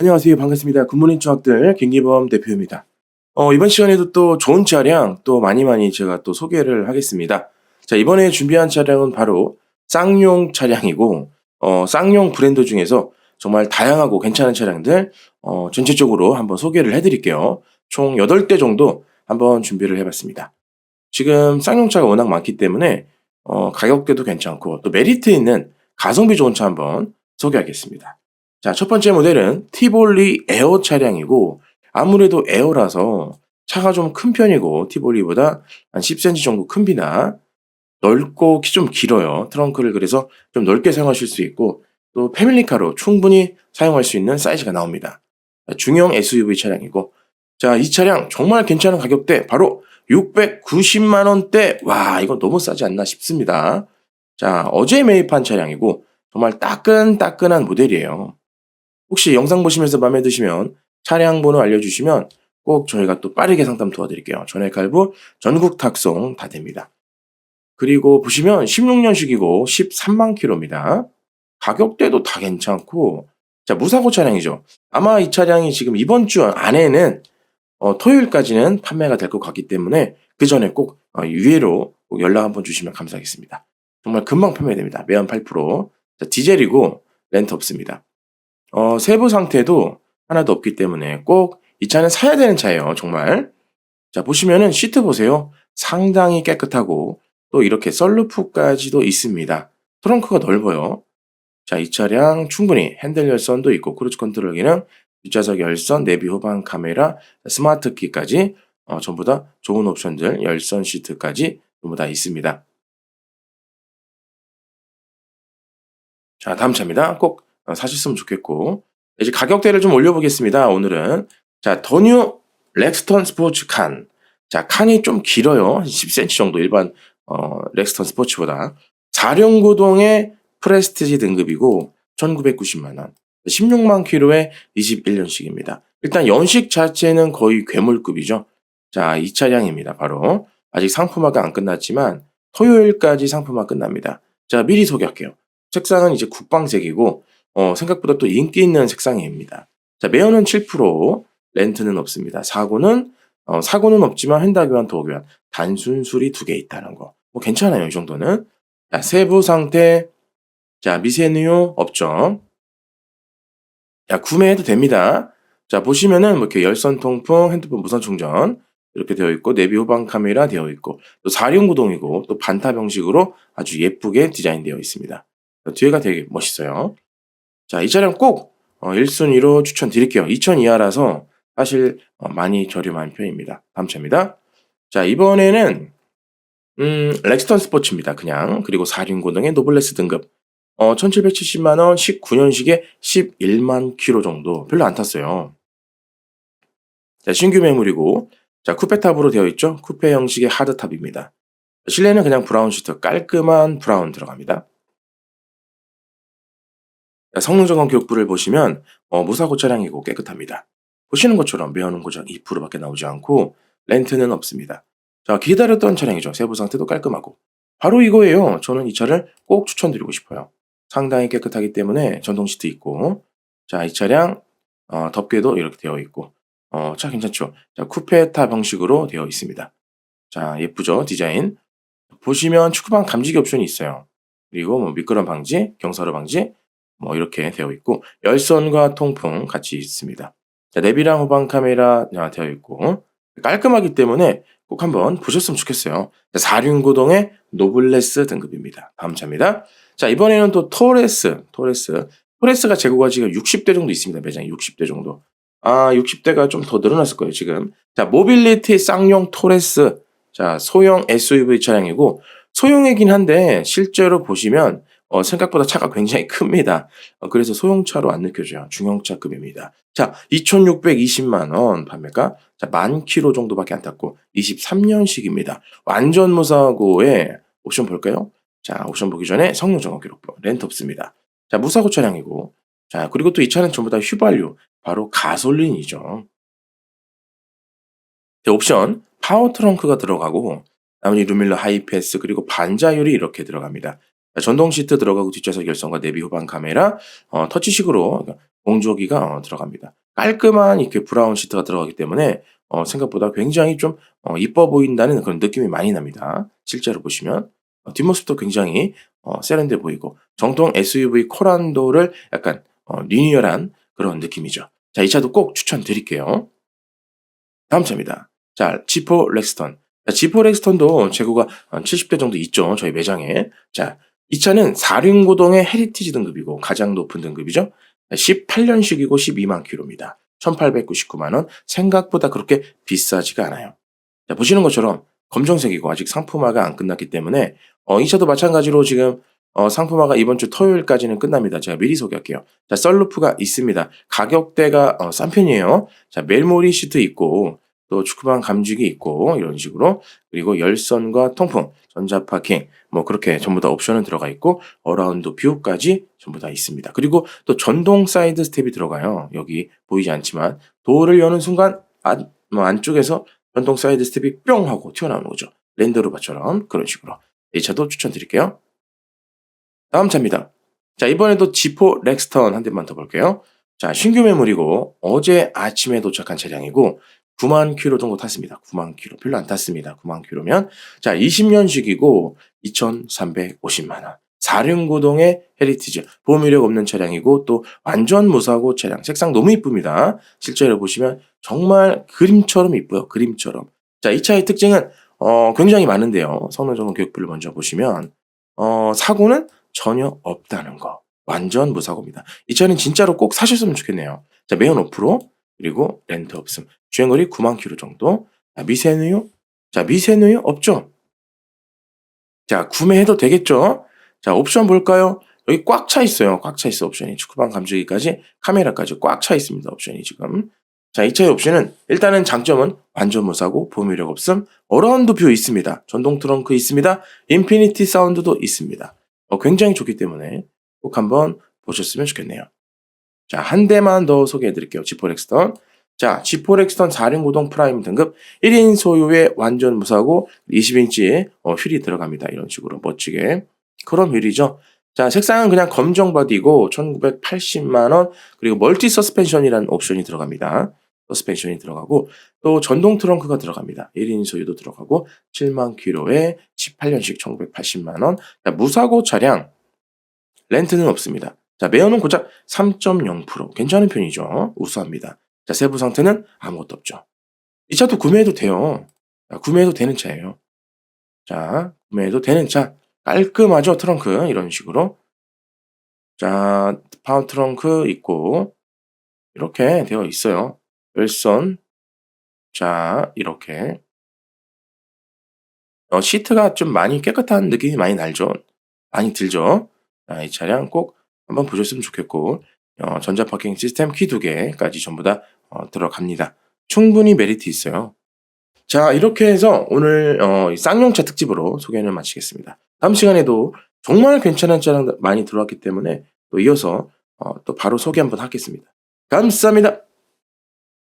안녕하세요. 반갑습니다. 굿모닝 추학들 김기범 대표입니다. 어, 이번 시간에도 또 좋은 차량 또 많이 많이 제가 또 소개를 하겠습니다. 자, 이번에 준비한 차량은 바로 쌍용 차량이고, 어, 쌍용 브랜드 중에서 정말 다양하고 괜찮은 차량들, 어, 전체적으로 한번 소개를 해드릴게요. 총 8대 정도 한번 준비를 해봤습니다. 지금 쌍용차가 워낙 많기 때문에, 어, 가격대도 괜찮고, 또 메리트 있는 가성비 좋은 차 한번 소개하겠습니다. 자, 첫 번째 모델은 티볼리 에어 차량이고, 아무래도 에어라서 차가 좀 큰 편이고, 티볼리보다 한 10cm 정도 큽니다. 넓고 키 좀 길어요. 트렁크를 그래서 좀 넓게 사용하실 수 있고, 또 패밀리카로 충분히 사용할 수 있는 사이즈가 나옵니다. 중형 SUV 차량이고, 자, 이 차량 정말 괜찮은 가격대, 바로 690만 원대. 와, 이거 너무 싸지 않나 싶습니다. 자, 어제 매입한 차량이고, 정말 따끈따끈한 모델이에요. 혹시 영상 보시면서 마음에 드시면 차량 번호 알려주시면 꼭 저희가 또 빠르게 상담 도와드릴게요. 전액 할부, 전국 탁송 다 됩니다. 그리고 보시면 16년식이고 13만 킬로입니다. 가격대도 다 괜찮고, 자, 무사고 차량이죠. 아마 이 차량이 지금 이번 주 안에는 어, 토요일까지는 판매가 될 것 같기 때문에 그 전에 꼭 어, 유예로 꼭 연락 한번 주시면 감사하겠습니다. 정말 금방 판매됩니다. 매연 8%. 자, 디젤이고 렌트 없습니다. 어, 세부 상태도 하나도 없기 때문에 꼭 이 차는 사야 되는 차예요. 정말. 자, 보시면은 시트 보세요. 상당히 깨끗하고 또 이렇게 썰루프까지도 있습니다. 트렁크가 넓어요. 자, 이 차량 충분히 핸들 열선도 있고 크루즈 컨트롤 기능, 뒷좌석 열선, 내비 후방 카메라, 스마트 키까지 어, 전부 다 좋은 옵션들, 열선 시트까지 전부 다 있습니다. 자, 다음 차입니다. 꼭 어, 사셨으면 좋겠고 이제 가격대를 좀 올려보겠습니다. 오늘은 자 더뉴 렉스턴 스포츠 칸. 자 칸이 좀 길어요. 10cm 정도 일반 어, 렉스턴 스포츠보다 4륜구동의 프레스티지 등급이고 1990만 원. 16만 킬로에 21년식입니다. 일단 연식 자체는 거의 괴물급이죠. 자, 이 차량입니다. 바로 아직 상품화가 안 끝났지만 토요일까지 상품화 끝납니다. 자, 미리 소개할게요. 색상은 이제 국방색이고 어, 생각보다 또 인기 있는 색상입니다. 자, 매연은 7%, 렌트는 없습니다. 사고는 어, 사고는 없지만 횡다 교환, 도어 교환, 단순 수리 두 개 있다는 거. 뭐 괜찮아요, 이 정도는. 자, 세부 상태. 자, 미세누유 없죠. 자, 구매해도 됩니다. 자, 보시면은 뭐 이렇게 열선 통풍, 핸드폰 무선 충전 이렇게 되어 있고 내비 후방 카메라 되어 있고 또 4륜 구동이고 또 반타 형식으로 아주 예쁘게 디자인되어 있습니다. 뒤에가 되게 멋있어요. 자, 이 차량 꼭 어, 1순위로 추천드릴게요. 2천 이하라서 사실 어, 많이 저렴한 편입니다. 다음 차입니다. 자, 이번에는 음, 렉스턴 스포츠입니다. 그냥 그리고 4륜 고등의 노블레스 등급 어, 1770만 원 19년식에 11만 킬로 정도 별로 안 탔어요. 자, 신규 매물이고 자, 쿠페탑으로 되어 있죠. 쿠페 형식의 하드탑입니다. 실내는 그냥 브라운 시트 깔끔한 브라운 들어갑니다. 성능 점검 기록부를 보시면 어, 무사고 차량이고 깨끗합니다. 보시는 것처럼 매연은 고장 2%밖에 나오지 않고 렌트는 없습니다. 자 기다렸던 차량이죠. 세부 상태도 깔끔하고 바로 이거예요. 저는 이 차를 꼭 추천드리고 싶어요. 상당히 깨끗하기 때문에 전동 시트 있고 자 이 차량 어, 덮개도 이렇게 되어 있고 어, 차 괜찮죠. 자 쿠페탑 형식으로 되어 있습니다. 자 예쁘죠 디자인 보시면 축구방 감지기 옵션이 있어요. 그리고 뭐 미끄럼 방지, 경사로 방지, 뭐 이렇게 되어 있고 열선과 통풍 같이 있습니다. 자, 내비랑 후방 카메라 되어 있고 깔끔하기 때문에 꼭 한번 보셨으면 좋겠어요. 4륜구동의 노블레스 등급입니다. 다음 차입니다. 자 이번에는 또 토레스, 토레스, 토레스가 재고가 지금 60대 정도 있습니다. 매장에 60대 정도. 아 60대가 좀 더 늘어났을 거예요 지금. 자 모빌리티 쌍용 토레스, 자 소형 SUV 차량이고 소형이긴 한데 실제로 보시면 어, 생각보다 차가 굉장히 큽니다. 어, 그래서 소형차로 안 느껴져요. 중형차급입니다. 자, 2,620만 원 판매가 자, 만 킬로 정도밖에 안 탔고 23년식입니다. 완전 무사고에 옵션 볼까요? 자, 옵션 보기 전에 성능 점검 기록부 렌트 없습니다. 자, 무사고 차량이고 자, 그리고 또 이 차는 전부 다 휘발유, 바로 가솔린이죠. 자, 옵션 파워 트렁크가 들어가고 나머지 루밀러 하이패스 그리고 반자율이 이렇게 들어갑니다. 전동 시트 들어가고 뒷좌석 열선과 내비 후방 카메라 어, 터치식으로 공조기가 어, 들어갑니다. 깔끔한 이렇게 브라운 시트가 들어가기 때문에 어, 생각보다 굉장히 좀 어, 이뻐 보인다는 그런 느낌이 많이 납니다. 실제로 보시면 어, 뒷모습도 굉장히 어, 세련돼 보이고 정통 SUV 코란도를 약간 어, 리니얼한 그런 느낌이죠. 자, 이 차도 꼭 추천드릴게요. 다음 차입니다. 자, 지포 렉스턴. 자, 지포 렉스턴도 재고가 한 70대 정도 있죠. 저희 매장에. 자, 이 차는 4륜고동의 헤리티지 등급이고 가장 높은 등급이죠. 18년식이고 12만 킬로입니다. 1899만 원. 생각보다 그렇게 비싸지가 않아요. 자, 보시는 것처럼 검정색이고 아직 상품화가 안 끝났기 때문에 어, 이 차도 마찬가지로 지금 어, 상품화가 이번 주 토요일까지는 끝납니다. 제가 미리 소개할게요. 자, 썰루프가 있습니다. 가격대가 어, 싼 편이에요. 자, 멜모리 시트 있고 또 축구방 감지기 있고 이런 식으로 그리고 열선과 통풍, 전자 파킹 뭐 그렇게 전부 다 옵션은 들어가 있고 어라운드 뷰까지 전부 다 있습니다. 그리고 또 전동 사이드 스텝이 들어가요. 여기 보이지 않지만 도어를 여는 순간 안, 뭐 안쪽에서 전동 사이드 스텝이 뿅 하고 튀어나오는 거죠. 랜드로버처럼 그런 식으로 이 차도 추천드릴게요. 다음 차입니다. 자 이번에도 지포 렉스턴 한 대만 더 볼게요. 자 신규 매물이고 어제 아침에 도착한 차량이고 9만 킬로 정도 탔습니다. 9만 킬로 별로 안 탔습니다. 9만 킬로면 자 20년식이고 2,350만 원. 4륜고동의 헤리티지 보험 이력 없는 차량이고 또 완전 무사고 차량 색상 너무 이쁩니다. 실제로 보시면 정말 그림처럼 이뻐요. 그림처럼. 자, 이 차의 특징은 어, 굉장히 많은데요. 성능 점검 교육부를 먼저 보시면 어, 사고는 전혀 없다는 거. 완전 무사고입니다. 이 차는 진짜로 꼭 사셨으면 좋겠네요. 자, 매연 5% 그리고 렌트 없음. 주행거리 9만 킬로 정도. 자, 미세누유? 자, 미세누유 없죠? 자, 구매해도 되겠죠? 자, 옵션 볼까요? 여기 꽉 차 있어요. 꽉 차 있어 옵션이. 축구방 감지기까지 카메라까지 꽉 차 있습니다. 옵션이 지금. 자, 이 차의 옵션은 일단은 장점은 완전 무사고 보험 이력 없음, 어라운드 뷰 있습니다. 전동 트렁크 있습니다. 인피니티 사운드도 있습니다. 어, 굉장히 좋기 때문에 꼭 한번 보셨으면 좋겠네요. 자, 한 대만 더 소개해 드릴게요. 지포렉스턴. 자, 지포렉스턴 4륜고동 프라임 등급 1인 소유의 완전 무사고 20인치의 어, 휠이 들어갑니다. 이런 식으로 멋지게. 그런 휠이죠. 자, 색상은 그냥 검정 바디고 1980만 원 그리고 멀티 서스펜션이라는 옵션이 들어갑니다. 서스펜션이 들어가고 또 전동 트렁크가 들어갑니다. 1인 소유도 들어가고 7만 킬로에 18년식 1980만 원. 자, 무사고 차량 렌트는 없습니다. 자, 매연은 고작 3.0% 괜찮은 편이죠. 우수합니다. 자, 세부 상태는 아무것도 없죠. 이 차도 구매해도 돼요. 자, 구매해도 되는 차예요. 자, 구매해도 되는 차. 깔끔하죠, 트렁크. 이런 식으로. 자, 파워 트렁크 있고, 이렇게 되어 있어요. 열선. 자, 이렇게. 어, 시트가 좀 많이 깨끗한 느낌이 많이 날죠. 많이 들죠. 자, 이 차량 꼭 한번 보셨으면 좋겠고, 어, 전자 파킹 시스템 키 두 개까지 전부 다 어, 들어갑니다. 충분히 메리트 있어요. 자, 이렇게 해서 오늘 어, 이 쌍용차 특집으로 소개를 마치겠습니다. 다음 시간에도 정말 괜찮은 차량 많이 들어왔기 때문에 또 이어서 어, 또 바로 소개 한번 하겠습니다. 감사합니다.